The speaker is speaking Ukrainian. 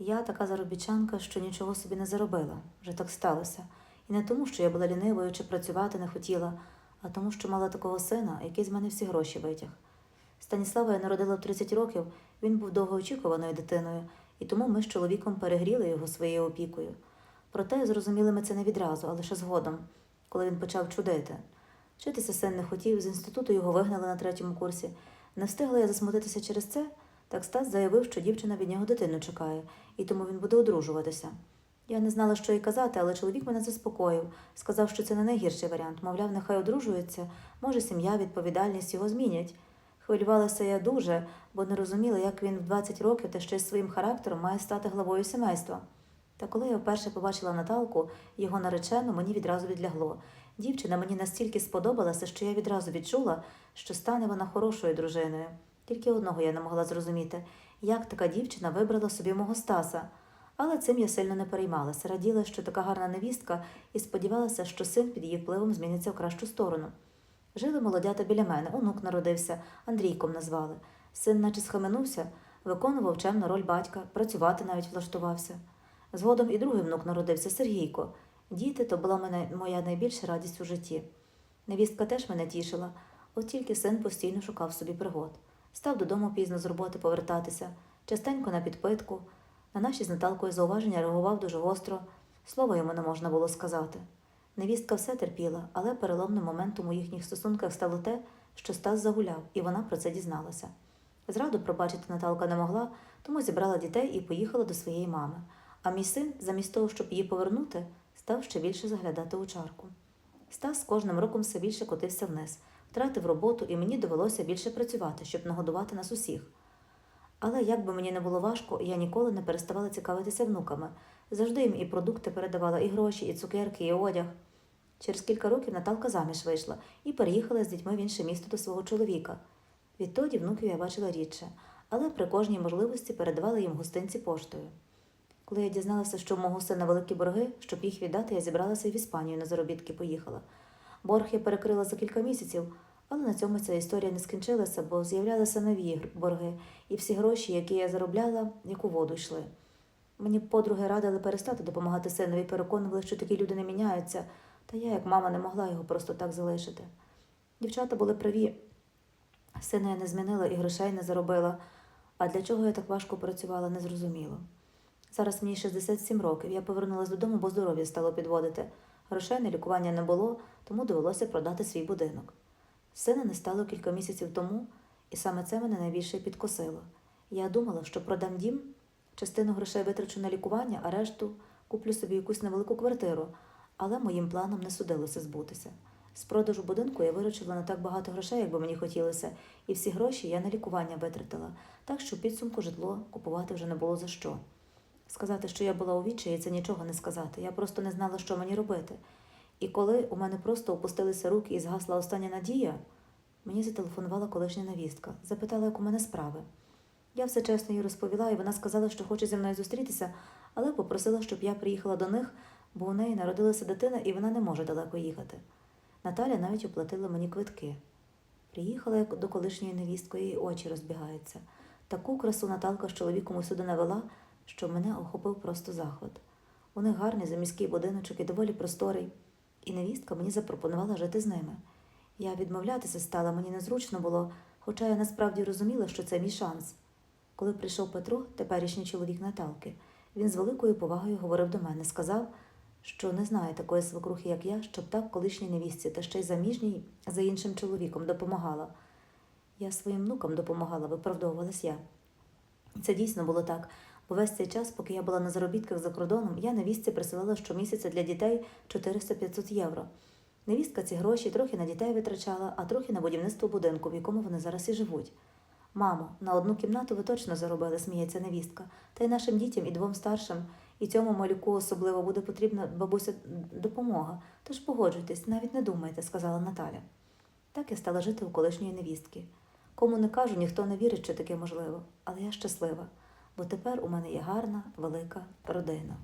Я така заробітчанка, що нічого собі не заробила, вже так сталося. І не тому, що я була лінивою чи працювати не хотіла, а тому, що мала такого сина, який з мене всі гроші витяг. Станіслава я народила в 30 років, він був довгоочікуваною дитиною, і тому ми з чоловіком перегріли його своєю опікою. Проте зрозуміли ми це не відразу, а лише згодом, коли він почав чудити. Вчитися син не хотів, з інституту його вигнали на третьому курсі. Не встигла я засмутитися через це, так Стас заявив, що дівчина від нього дитину чекає, і тому він буде одружуватися. Я не знала, що й казати, але чоловік мене заспокоїв, сказав, що це не найгірший варіант. Мовляв, нехай одружується, може, сім'я, відповідальність його змінять. Хвилювалася я дуже, бо не розуміла, як він в 20 років та ще й своїм характером має стати главою сімейства. Та коли я вперше побачила Наталку, його наречену, мені відразу відлягло. Дівчина мені настільки сподобалася, що я відразу відчула, що стане вона хорошою дружиною. Тільки одного я не могла зрозуміти, як така дівчина вибрала собі мого Стаса. Але цим я сильно не переймалася, раділа, що така гарна невістка, і сподівалася, що син під її впливом зміниться в кращу сторону. Жили молодята біля мене, онук народився, Андрійком назвали. Син, наче схаменувся, виконував чемну роль батька, працювати навіть влаштувався. Згодом і другий внук народився Сергійко. Діти то була мене, моя найбільша радість у житті. Невістка теж мене тішила, от тільки син постійно шукав собі пригод. Став додому пізно з роботи повертатися, частенько на підпитку. На наші з Наталкою зауваження реагував дуже гостро, слова йому не можна було сказати. Невістка все терпіла, але переломним моментом у їхніх стосунках стало те, що Стас загуляв, і вона про це дізналася. Зраду пробачити Наталка не могла, тому зібрала дітей і поїхала до своєї мами. А мій син, замість того, щоб її повернути, став ще більше заглядати у чарку. Стас з кожним роком все більше котився вниз, втратив роботу, і мені довелося більше працювати, щоб нагодувати нас усіх. Але як би мені не було важко, я ніколи не переставала цікавитися внуками. Завжди їм і продукти передавала, і гроші, і цукерки, і одяг. Через кілька років Наталка заміж вийшла і переїхала з дітьми в інше місто до свого чоловіка. Відтоді внуків я бачила рідше, але при кожній можливості передавала їм гостинці поштою. Коли я дізналася, що в мого сина великі борги, щоб їх віддати, я зібралася в Іспанію на заробітки поїхала. Борг я перекрила за кілька місяців, але на цьому ця історія не скінчилася, бо з'являлися нові борги, і всі гроші, які я заробляла, як у воду йшли. Мені подруги радили перестати допомагати синові, переконували, що такі люди не міняються, та я, як мама, не могла його просто так залишити. Дівчата були праві. Сина я не змінила і грошей не заробила, а для чого я так важко працювала, не зрозуміло. Зараз мені 67 років. Я повернулася додому, бо здоров'я стало підводити. Грошей на лікування не було, тому довелося продати свій будинок. Сина не стало кілька місяців тому, і саме це мене найбільше підкосило. Я думала, що продам дім, частину грошей витрачу на лікування, а решту куплю собі якусь невелику квартиру, але моїм планам не судилося збутися. З продажу будинку я виручила не так багато грошей, як би мені хотілося, і всі гроші я на лікування витратила, так що підсумку житло купувати вже не було за що. Сказати, що я була у відчаї, це нічого не сказати. Я просто не знала, що мені робити. І коли у мене просто опустилися руки і згасла остання надія, мені зателефонувала колишня невістка, запитала, як у мене справи. Я все чесно їй розповіла, і вона сказала, що хоче зі мною зустрітися, але попросила, щоб я приїхала до них, бо у неї народилася дитина, і вона не може далеко їхати. Наталя навіть оплатила мені квитки. Приїхала я до колишньої невістки, її очі розбігаються. Таку красу Наталка з чоловіком усюди навела, що мене охопив просто захват. У них гарний заміський будиночок і доволі просторий, і невістка мені запропонувала жити з ними. Я відмовлятися стала, мені незручно було, хоча я насправді розуміла, що це мій шанс. Коли прийшов Петро, теперішній чоловік Наталки, він з великою повагою говорив до мене, сказав, що не знає такої свекрухи, як я, щоб так колишній невістці та ще й заміжній за іншим чоловіком допомагала. Я своїм внукам допомагала, виправдовувалась я. Це дійсно було так, бо весь цей час, поки я була на заробітках за кордоном, я невістці присилала щомісяця для дітей 400-500 євро. Невістка ці гроші трохи на дітей витрачала, а трохи на будівництво будинку, в якому вони зараз і живуть. Мамо, на одну кімнату ви точно заробили, сміється невістка, та й нашим дітям і двом старшим, і цьому малюку особливо буде потрібна бабуся допомога. Тож погоджуйтесь, навіть не думайте, сказала Наталя. Так я стала жити у колишньої невістки. Кому не кажу, ніхто не вірить, що таке можливо, але я щаслива, бо тепер у мене є гарна, велика родина.